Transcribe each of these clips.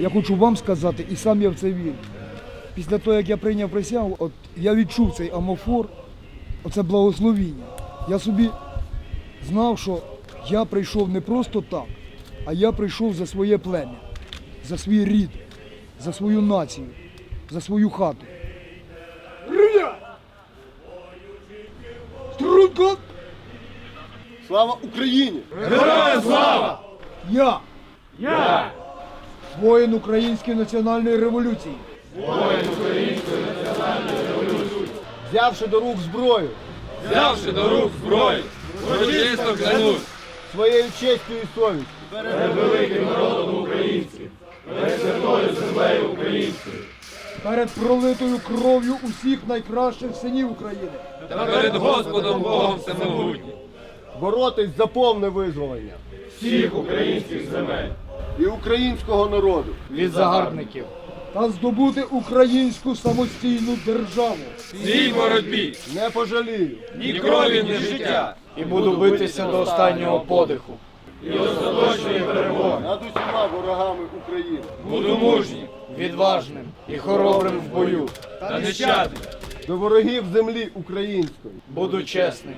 Я хочу вам сказати, і сам я в це вірю. Після того, як я прийняв присягу, от я відчув цей амофор, оце благословіння. Я собі знав, що я прийшов не просто так, а я прийшов за своє плем'я, за свій рід, за свою націю, за свою хату. Рівня! Слава Україні! Я! Я! Воїн Української національної революції. Воїн Української національної революції! Взявши до рук зброю, Взявши до рук зброю, урочисто клянусь, своєю честю і совістю, перед пролитою кров'ю усіх найкращих синів України. та перед Господом Богом Всемогутнім. Боротись за повне визволення Всіх українських земель. і українського народу. від загарбників. Та здобути українську самостійну державу. В цій боротьбі Не пожалію ні крові, ні життя. І буду битися до останнього подиху. І остаточної перемоги над усіма ворогами України. Буду мужнім Відважним і хоробрим в бою. та нещадним. До ворогів землі української Буду чесним.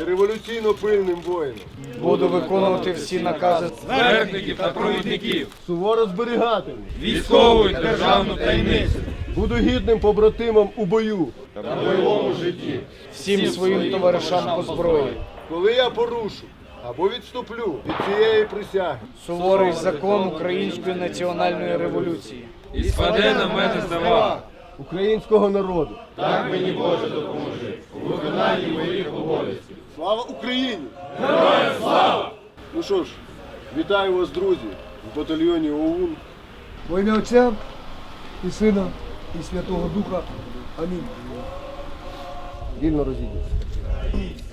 і революційно пильним воїном. Буду виконувати всі накази Верхників та провідників. Суворо зберігатиму. Військову і державну таємницю. Буду гідним побратимом у бою. та бойовому житті. всім своїм товаришам по зброї. Коли я порушу або відступлю від цієї присяги, Суворий закон Української національної революції. І спаде на мене зневага. Українського народу. Боже добро у виконанні моїх обов'язків. Слава Україні! Героям слава! Ну що ж, вітаю вас, друзі, в батальйоні ОУН. Во ім'я Отця і Сина, і Святого Духа. Амінь. Вільно розійдіться. Від